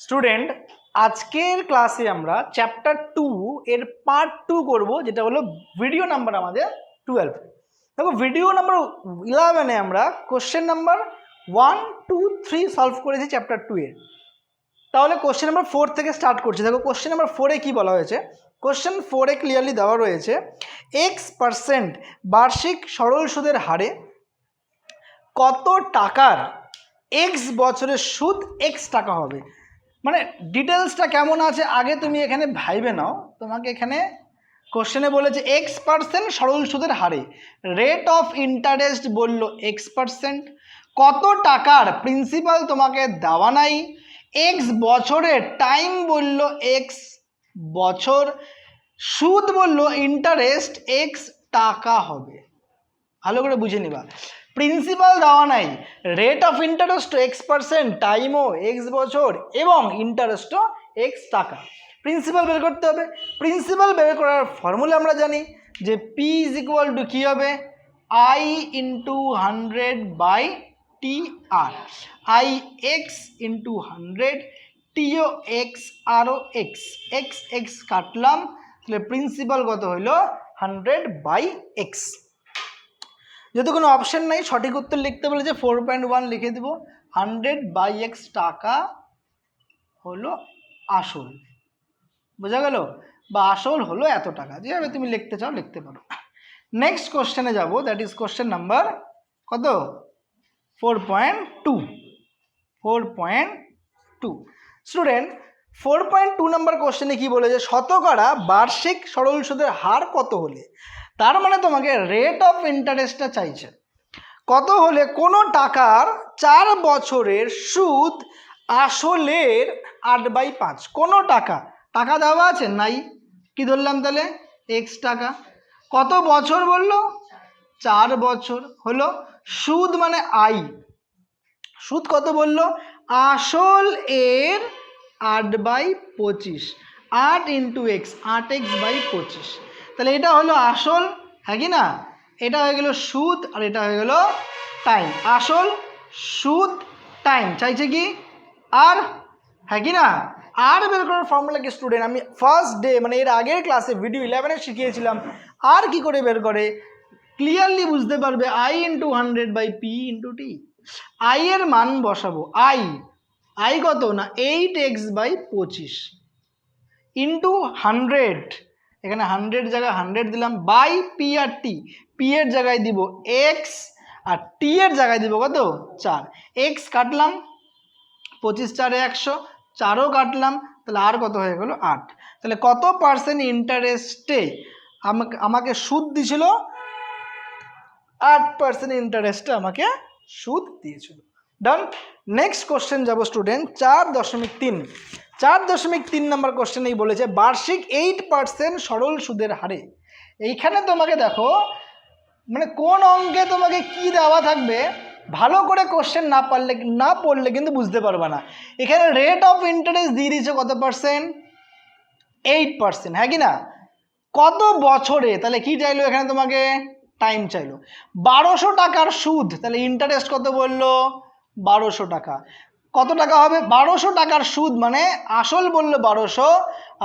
Student আজকের ক্লাসে আমরা চ্যাপ্টার টু এর পার্ট টু করব, যেটা হলো ভিডিও নাম্বার আমাদের টুয়েলভ দেখো ভিডিও নাম্বার ইলেভেনে আমরা question number one two three solve করেছি চ্যাপ্টার টু এর। তাহলে কোশ্চেন নাম্বার ফোর থেকে স্টার্ট করছি। দেখো কোশ্চেন নাম্বার ফোরে কী বলা হয়েছে? কোশ্চেন ফোরে ক্লিয়ারলি দেওয়া রয়েছে এক্স পার্সেন্ট বার্ষিক সরল সুদের হারে কত টাকার এক্স বছরের সুদ এক্স টাকা হবে? মানে ডিটেলসটা কেমন আছে আগে তুমি এখানে ভাইবে নাও। তোমাকে এখানে কোশ্চেনে বলেছে এক্স পার্সেন্ট সরল সুদের হারে। রেট অফ ইন্টারেস্ট বলল এক্স পার্সেন্ট কত টাকার প্রিন্সিপাল তোমাকে দেওয়া নাই? এক্স বছরের টাইম বলল এক্স বছর। সুদ বলল ইন্টারেস্ট এক্স টাকা হবে। ভালো করে বুঝে নিবা। প্রিন্সিপাল দেওয়া নাই। Rate of interest x percent টাইমও এক্স বছর এবং ইন্টারেস্টও এক্স টাকা। প্রিন্সিপাল বের করতে হবে। প্রিন্সিপাল বের করার ফর্মুলা আমরা জানি যে পি ইজ ইকুয়াল টু কী হবে? I into hundred by T R I x into hundred টিও এক্স আরও এক্স এক্স এক্স কাটলাম, তাহলে প্রিন্সিপাল কত হইল? হান্ড্রেড বাই এক্স যেহেতু কোনো অপশান নাই, সঠিক উত্তর লিখতে বলেছে ফোর পয়েন্ট ওয়ান লিখে দেবো। হান্ড্রেড বাই এক্স টাকা হলো আসল। বোঝা গেল? বা আসল হলো এত টাকা। যেভাবে তুমি লিখতে চাও, লিখতে পারো। নেক্সট কোশ্চেনে যাব দ্যাট ইজ কোশ্চেন নাম্বার কত? Four point two four point two student four point two number কোশ্চেনে কী বলেছে শতকরা বার্ষিক সরল সুদের হার কত হলে? তার মানে তোমাকে রেট অফ ইন্টারেস্টটা চাইছে। কত হলে কোনো টাকার চার বছরের সুদ আসলের আট বাই পাঁচ? কোনো টাকা। টাকা দেওয়া আছে? নাই। কি ধরলাম তাহলে? এক্স টাকা। কত বছর বলল? চার বছর। হলো সুদ মানে আই সুদ কত বলল? আসল এর আট বাই পঁচিশ। আট ইন্টু এক্স আট এক্স বাই পঁচিশ। তাহলে এটা হলো আসল হ্যাঁ কি না? এটা হয়ে গেল সুদ আর এটা হয়ে গেল টাইম আসল সুদ টাইম চাইছে কি? আর হ্যাঁ কি না? আর বের করার ফর্মুলা কি স্টুডেন্ট আমি ফার্স্ট ডে মানে এর আগের ক্লাসে ভিডিও ইলেভেনে শিখিয়েছিলাম। আর কি করে বের করে? ক্লিয়ারলি বুঝতে পারবে I into hundred by P into T I এর মান বসাবো। আই আই কত না? এইট এক্স বাই পঁচিশ ইন্টু হান্ড্রেড এখানে হান্ড্রেড জায়গায় হান্ড্রেড দিলাম by P R T P এর জায়গায় দিব এক্স আর টি এর জায়গায় দিব কত? চার। এক্স কাটলাম পঁচিশ চারে একশো, চারও কাটলাম, তাহলে আর কত হয়ে গেল আট। তাহলে কত পার্সেন্ট ইন্টারেস্টে আমাকে আমাকে সুদ দিছিল? আট পার্সেন্ট ইন্টারেস্টে আমাকে সুদ দিয়েছিল। ডান নেক্সট কোশ্চেন যাব স্টুডেন্ট চার দশমিক তিন। চার দশমিক তিন নম্বর কোশ্চেনেই বলেছে, বার্ষিক এইট পার্সেন্ট সরল সুদের হারে। এইখানে তোমাকে দেখো মানে কোন অঙ্কে তোমাকে কি দেওয়া থাকবে, ভালো করে কোশ্চেন না পারলে, না পড়লে কিন্তু বুঝতে পারবে না। এখানে রেট অফ ইন্টারেস্ট দিয়ে দিয়েছে কত পার্সেন্ট এইট পার্সেন্ট হ্যাঁ কি না? কত বছরে, তাহলে কি চাইলো এখানে তোমাকে? টাইম চাইলো। বারোশো টাকার সুদ, তাহলে ইন্টারেস্ট কত বলল? বারোশো টাকা। কত টাকা হবে? বারোশো টাকার সুদ মানে আসল বলল বারোশো,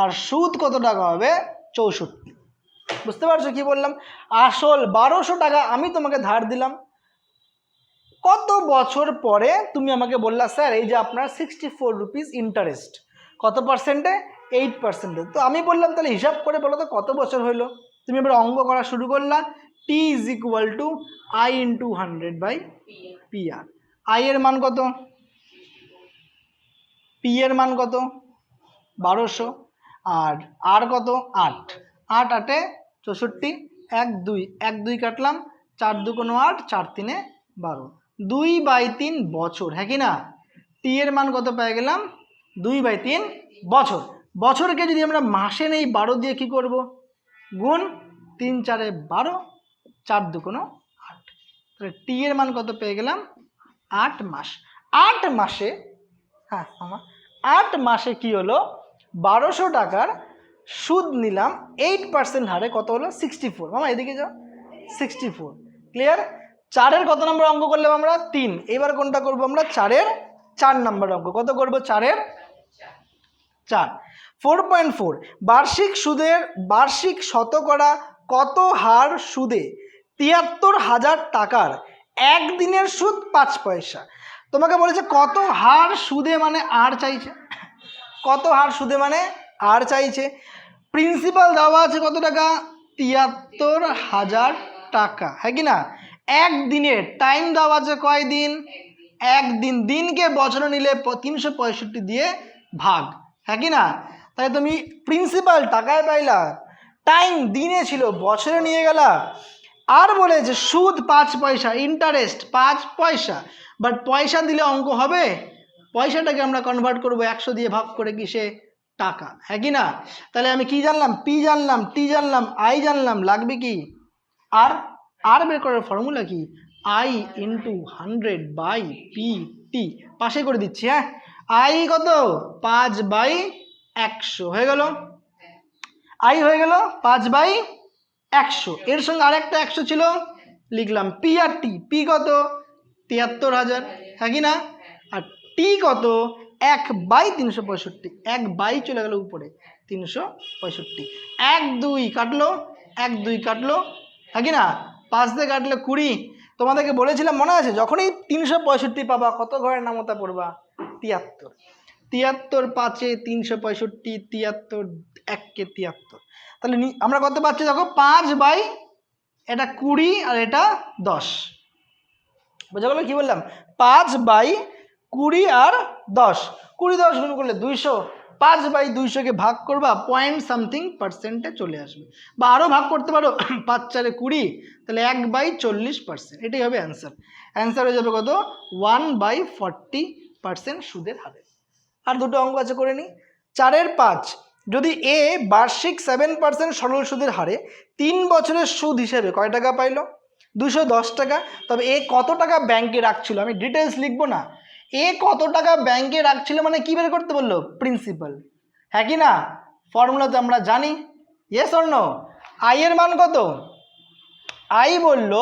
আর সুদ কত টাকা হবে? চৌষট্টি। বুঝতে পারছ কি বললাম? আসল বারোশো টাকা আমি তোমাকে ধার দিলাম। কত বছর পরে তুমি আমাকে বললা, স্যার, এই যে আপনার সিক্সটি ফোর রুপিস ইন্টারেস্ট কত পার্সেন্টে এইট পার্সেন্টে তো আমি বললাম, তাহলে হিসাব করে বলো তো, কত বছর হলো? তুমি এবার অঙ্গ করা শুরু করলা। T is equal to I into hundred by P R I এর মান কত? পি এর মান কত? বারোশো। আর আর কত? আট। আট আটে চৌষট্টি। এক দুই। এক দুই কাটলাম। চার দু কোনো আট, চার তিনে বারো। দুই বাই তিন বছর হ্যাঁ কি না? টি এর মান কত পেয়ে গেলাম? দুই বাই তিন বছর। বছরকে যদি আমরা মাসে নেই বারো দিয়ে কি করব? গুণ তিন চারে বারো, চার দু কোনো আট। তাহলে টি এর মান কত পেয়ে গেলাম? আট মাস। আট মাসে হ্যাঁ আমার আট মাসে কি হলো? বারোশো টাকার সুদ নিলাম এইট পার্সেন্ট হারে কত হলো? সিক্সটি ফোর মামা, এদিকে যাও। সিক্সটি ফোর ক্লিয়ার চারের কত নম্বর অঙ্ক করলাম আমরা? তিন। এবার কোনটা করব আমরা? চারের চার নম্বর অঙ্ক। কত করব? চারের চার। ফোর পয়েন্ট ফোর বার্ষিক সুদের বার্ষিক শতকরা কত হার সুদে? তিয়াত্তর হাজার টাকার একদিনের সুদ পাঁচ পয়সা। তোমাকে বলেছে, কত হার সুদে মানে আর চাইছে? কত হার সুদে মানে আর চাইছে। প্রিন্সিপাল দেওয়া আছে কত টাকা? তিয়াত্তর হাজার টাকা। হ্যাঁ কি না? একদিনের টাইম দেওয়া আছে কয় দিন? একদিন, দিনকে বছরে নিলে তিনশো পঁয়ষট্টি দিয়ে ভাগ। হ্যাঁ কি না? তাই তুমি প্রিন্সিপাল টাকায় পাইলা। টাইম দিনে ছিল, বছরে নিয়ে গেলা। আর বলেছে সুদ পাঁচ পয়সা ইন্টারেস্ট পাঁচ পয়সা বাট পয়সা দিলে অঙ্ক হবে? পয়সাটাকে আমরা কনভার্ট করব একশো দিয়ে ভাগ করে কিসে? টাকা। হ্যাঁ কি না? তাহলে আমি কি জানলাম? পি জানলাম টি জানলাম আই জানলাম, লাগবে কি? আর আর বের করার ফর্মুলা কি? I into hundred by P T পাশে করে দিচ্ছি হ্যাঁ? আই কত? পাঁচ বাই একশো। হয়ে গেল? আই হয়ে গেল পাঁচ বাই একশো। এর সঙ্গে আরেকটা একশো ছিল, লিখলাম পি আর টি পি কত? তিয়াত্তর হাজার। হ্যাঁ কি না? আর টি কত? এক বাই তিনশো পঁয়ষট্টি। এক বাই চলে গেল উপরে, তিনশো পঁয়ষট্টি। এক দুই কাটলো, এক দুই কাটলো। হ্যাঁ কি না? পাঁচ দিয়ে কাটলে কুড়ি। তোমাদেরকে বলেছিলাম, মনে আছে? যখনই তিনশো পঁয়ষট্টি পাবা, কত ঘরের নামতা পড়বা? তিয়াত্তর। তিয়াত্তর পাঁচে তিনশো পঁয়ষট্টি, তিয়াত্তর এককে তিয়াত্তর। তাহলে আমরা কত পাচ্ছি দেখো? পাঁচ বাই এটা কুড়ি আর এটা দশ। বোঝা গেলো কী বললাম? পাঁচ বাই কুড়ি আর দশ। কুড়ি, দশ গুণ করলে দুইশো। পাঁচ বাই দুইশোকে ভাগ করবা পয়েন্ট সামথিং পার্সেন্টে চলে আসবে। বা আরও ভাগ করতে পারো, পাঁচ চারে কুড়ি, তাহলে এক বাই চল্লিশ পার্সেন্ট এটাই হবে অ্যান্সার অ্যান্সার হয়ে যাবে কত? ওয়ান বাই ফর্টি পার্সেন্ট সুদের হারে। আর দুটো অঙ্ক আছে করে নিই চারের পাঁচ, যদি এ বার্ষিক সেভেন পার্সেন্ট সরল সুদের হারে তিন বছরের সুদ হিসেবে কয় টাকা পাইলো? দুশো দশ টাকা। তবে এ কত টাকা ব্যাংকে রাখছিল? আমি ডিটেলস লিখব না। এ কত টাকা ব্যাংকে রাখছিল মানে কী বের করতে বলল? প্রিন্সিপাল হ্যাঁ কি না? ফর্মুলা তো আমরা জানি। ইয়েস অন্য আই এর মান কত? আই বলল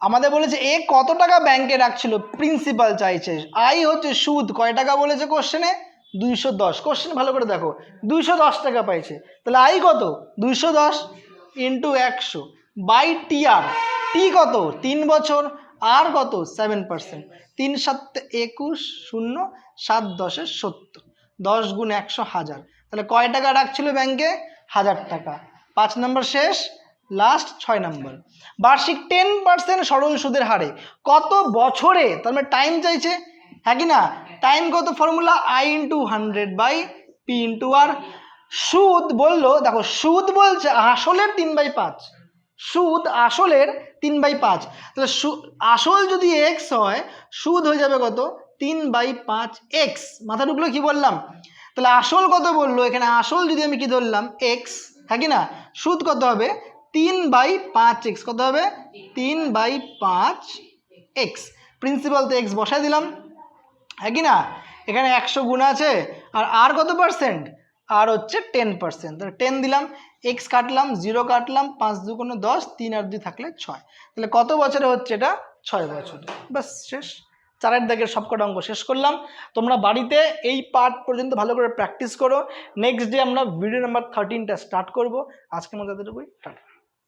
আমাদের বলেছে, এ কত টাকা ব্যাংকে রাখছিল? প্রিন্সিপাল চাইছে। আই হচ্ছে সুদ। কয় টাকা বলেছে কোশ্চেনে দুইশো দশ। কোশ্চেন ভালো করে দেখো। দুইশো দশ টাকা পাইছে। তাহলে আই কত? দুইশো দশ ইন্টু একশো। বাই টি আর টি কত? তিন বছর। আর কত? সেভেন পার্সেন্ট তিন সাত একুশ শূন্য সাত দশে সত্তর। দশ গুণ একশো হাজার। তাহলে কয় টাকা রাখছিল ব্যাংকে হাজার টাকা। পাঁচ নম্বর শেষ। লাস্ট ছয় নম্বর বার্ষিক টেন পার্সেন্ট সরল সুদের হারে। কত বছরে? তার মানে টাইম চাইছে? হ্যাঁ কি না? টাইম কত? Formula I into hundred by P into R সুদ বলল, দেখো, সুদ বলছে আসলের তিন বাই পাঁচ। সুদ আসলের তিন বাই পাঁচ। তাহলে আসল যদি এক্স হয়, সুদ হয়ে যাবে কত? তিন বাই পাঁচ এক্স মাথা ঢুকলো কি বললাম? তাহলে আসল কত বলল? এখানে আসল যদি আমি কি ধরলাম? এক্স হ্যাঁ কি না? সুদ কত হবে? তিন বাই পাঁচ এক্স কত হবে? তিন বাই পাঁচ এক্স। প্রিন্সিপাল তো এক্স বসাই দিলাম। হ্যাঁ কি না? এখানে একশো গুণ আছে আর আর কত পার্সেন্ট আর হচ্ছে টেন পার্সেন্ট তাহলে টেন দিলাম এক্স কাটলাম জিরো কাটলাম পাঁচ দু কোনো দশ তিন আর দুই থাকলে ছয়। তাহলে কত বছরে হচ্ছে এটা? ছয় বছরে। ব্যাস শেষ। চারের দাগের সবকটা অঙ্ক শেষ করলাম। তোমরা বাড়িতে এই পার্ট পর্যন্ত ভালো করে প্র্যাকটিস করো। নেক্সট ডে আমরা ভিডিও নাম্বার থার্টিনটা স্টার্ট করব। আজকের মতো এতটুকুই। টাটা।